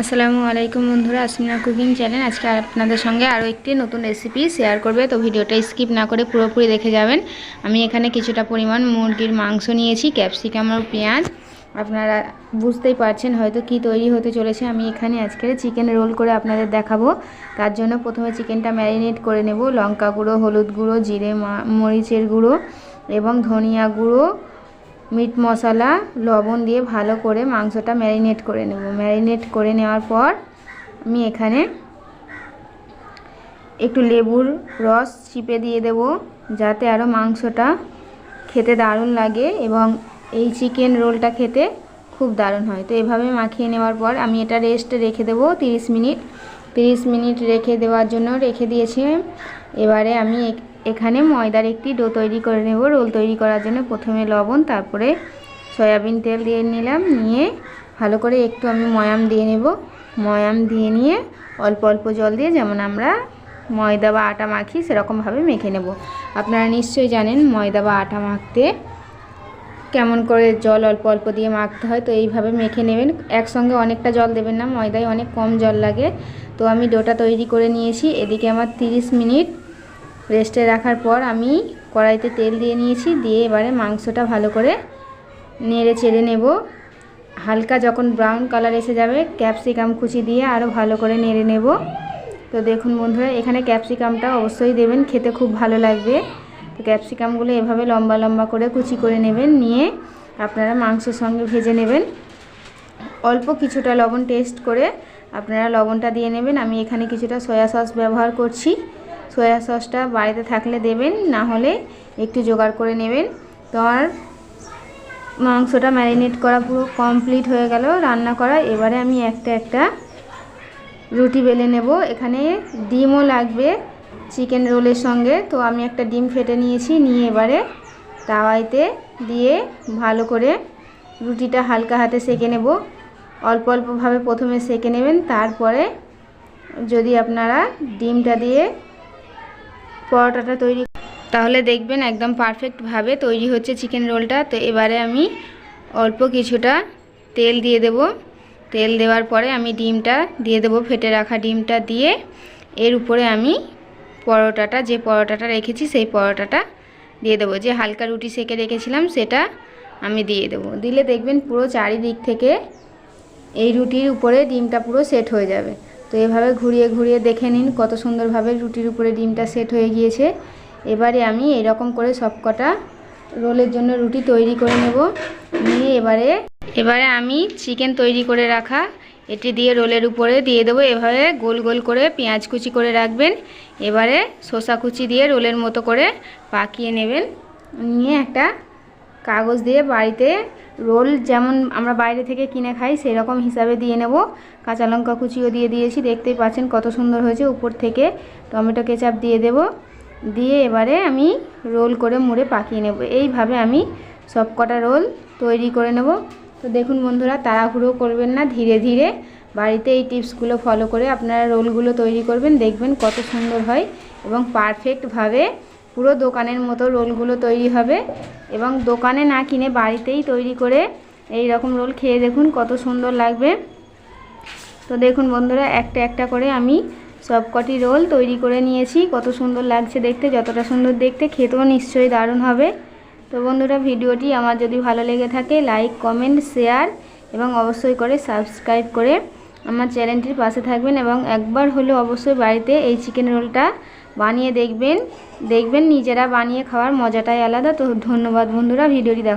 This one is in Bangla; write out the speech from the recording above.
আসসালামু আলাইকুম বন্ধুরা আসমিনা কুকিং চ্যানেল। আজকে আপনাদের সঙ্গে আরও একটি নতুন রেসিপি শেয়ার করবে। তো ভিডিওটা স্কিপ না করে পুরোপুরি দেখে যাবেন। আমি এখানে কিছুটা পরিমাণ মুরগির মাংস নিয়েছি ক্যাপসিকাম আর পেঁয়াজ। আপনারা বুঝতেই পারছেন হয়তো কি তৈরি হতে চলেছে। আমি এখানে আজকে চিকেন রোল করে আপনাদের দেখাবো। তার জন্য প্রথমে চিকেনটা ম্যারিনেট করে নেব। লঙ্কা গুঁড়ো, হলুদ গুঁড়ো, জিরে মরিচের গুঁড়ো এবং ধনিয়া গুঁড়ো। মিট মশলা, লবণ দিয়ে ভালো করে মাংসটা ম্যারিনেট করে নেব। ম্যারিনেট করে নেওয়ার পর আমি এখানে একটু লেবুর রস চিপে দিয়ে দেব, যাতে আরও মাংসটা খেতে দারুণ লাগে এবং এই চিকেন রোলটা খেতে খুব দারুণ হয়। তো এভাবে মাখিয়ে নেওয়ার পর আমি এটা রেস্টে রেখে দেবো 30 মিনিট। 30 মিনিট রেখে দেওয়ার জন্য রেখে দিয়েছি। এবারে আমি এখানে ময়দার একটি ডো তৈরি করে নেব। রোল তৈরি করার জন্য প্রথমে লবণ, তারপরে সয়াবিন তেল দিয়ে নিলাম। নিয়ে ভালো করে একটু আমি ময়াম দিয়ে নেব। ময়াম দিয়ে নিয়ে অল্প অল্প জল দিয়ে যেমন আমরা ময়দা বা আটা মাখি, সেরকমভাবে মেখে নেব। আপনারা নিশ্চয়ই জানেন ময়দা বা আটা মাখতে কেমন করে জল অল্প অল্প দিয়ে মাখতে হয়, তো এইভাবে মেখে নেবেন। একসঙ্গে অনেকটা জল দেবেন না, ময়দায় অনেক কম জল লাগে। তো আমি ডোটা তৈরি করে নিয়েছি। এদিকে আমার 30 মিনিট রেস্টে রাখার পর আমি কড়াইতে তেল দিয়ে নিয়েছি, দিয়ে এবারে মাংসটা ভালো করে নেড়ে চেড়ে নেব। হালকা যখন ব্রাউন কালার এসে যাবে ক্যাপসিকাম কুচি দিয়ে আরও ভালো করে নেড়ে নেব। তো দেখুন বন্ধুরা, এখানে ক্যাপসিকামটা অবশ্যই দেবেন, খেতে খুব ভালো লাগবে। তো ক্যাপসিকামগুলো এভাবে লম্বা লম্বা করে কুচি করে নেবেন, নিয়ে আপনারা মাংসের সঙ্গে ভেজে নেবেন। অল্প কিছুটা লবণ টেস্ট করে আপনারা লবণটা দিয়ে নেবেন। আমি এখানে কিছুটা সয়া সস ব্যবহার করছি। সয়া সসটা বাড়িতে থাকলে দেবেন, না হলে একটু জোগাড় করে নেবেন। তো আমার মাংসটা ম্যারিনেট করা পুরো কমপ্লিট হয়ে গেল, রান্না করা। এবারে আমি একটা একটা রুটি বেলে নেব। এখানে ডিমও লাগবে চিকেন রোলের সঙ্গে। তো আমি একটা ডিম ফেটে নিয়েছি, নিয়ে এবারে তাওয়াইতে দিয়ে ভালো করে রুটিটা হালকা হাতে সেকে নেব। অল্প অল্পভাবে প্রথমে সেকে নেবেন, তারপরে যদি আপনারা ডিমটা দিয়ে পরোটাটা তৈরি তাহলে দেখবেন একদম পারফেক্টভাবে তৈরি হচ্ছে চিকেন রোলটা তো এবারে আমি অল্প কিছুটা তেল দিয়ে দেব। তেল দেওয়ার পরে আমি ডিমটা দিয়ে দেব, ফেটে রাখা ডিমটা দিয়ে। এর উপরে আমি পরোটাটা, যে পরোটাটা রেখেছি সেই পরোটাটা দিয়ে দেবো। যে হালকা রুটি সেকে রেখেছিলাম সেটা আমি দিয়ে দেবো। দিলে দেখবেন পুরো চারিদিক থেকে এই রুটির উপরে ডিমটা পুরো সেট হয়ে যাবে। তো এভাবে ঘুরিয়ে ঘুরিয়ে দেখে নিন কত সুন্দরভাবে রুটির উপরে ডিমটা সেট হয়ে গিয়েছে। এবারে আমি এরকম করে সবকটা রোলের জন্য রুটি তৈরি করে নেব। নিয়ে এবারে এবারে আমি চিকেন তৈরি করে রাখা এটি দিয়ে রোলের উপরে দিয়ে দেবো। এভাবে গোল গোল করে পেঁয়াজ কুচি করে রাখবেন। এবারে শসা কুচি দিয়ে রোলের মতো করে পাকিয়ে নেবেন। নিয়ে একটা কাগজ দিয়ে বাড়িতে রোল যেমন আমরা বাইরে থেকে কিনে খাই সেই রকম হিসাবে দিয়ে নেব। কাঁচা লঙ্কা কুচিও দিয়ে দিয়েছি, দেখতেই পাচ্ছেন কত সুন্দর হয়েছে। উপর থেকে টমেটো কেচাপ দিয়ে দেব। দিয়ে এবারে আমি রোল করে মুড়ে পাকিয়ে নেব। এইভাবে আমি সব কটা রোল তৈরি করে নেব। তো দেখুন বন্ধুরা, তাড়াহুড়ো করবেন না, ধীরে ধীরে বাড়িতে এই টিপসগুলো ফলো করে আপনারা রোলগুলো তৈরি করবেন, দেখবেন কত সুন্দর হয় এবং পারফেক্টভাবে পুরো দোকানের মতো রোলগুলো তৈরি হবে এবং দোকানে না কিনে বাড়িতেই তৈরি করে এই রকম রোল খেয়ে দেখুন কত সুন্দর লাগবে। তো দেখুন বন্ধুরা, একটা একটা করে আমি সব কটি রোল তৈরি করে নিয়েছি। কত সুন্দর লাগছে দেখতে, যতটা সুন্দর দেখতে, খেতেও নিশ্চয়ই দারুণ হবে। তো বন্ধুরা, ভিডিওটি আমার যদি ভালো লেগে থাকে, লাইক, কমেন্ট, শেয়ার এবং অবশ্যই করে সাবস্ক্রাইব করে আমার চ্যানেলটির পাশে থাকবেন এবং একবার হলেও অবশ্যই বাড়িতে এই চিকেন রোলটা বানিয়ে দেখবেন দেখবেন নিজেরা বানিয়ে খাওয়ার মজাটাই আলাদা। তো ধন্যবাদ বন্ধুরা ভিডিওটি দেখা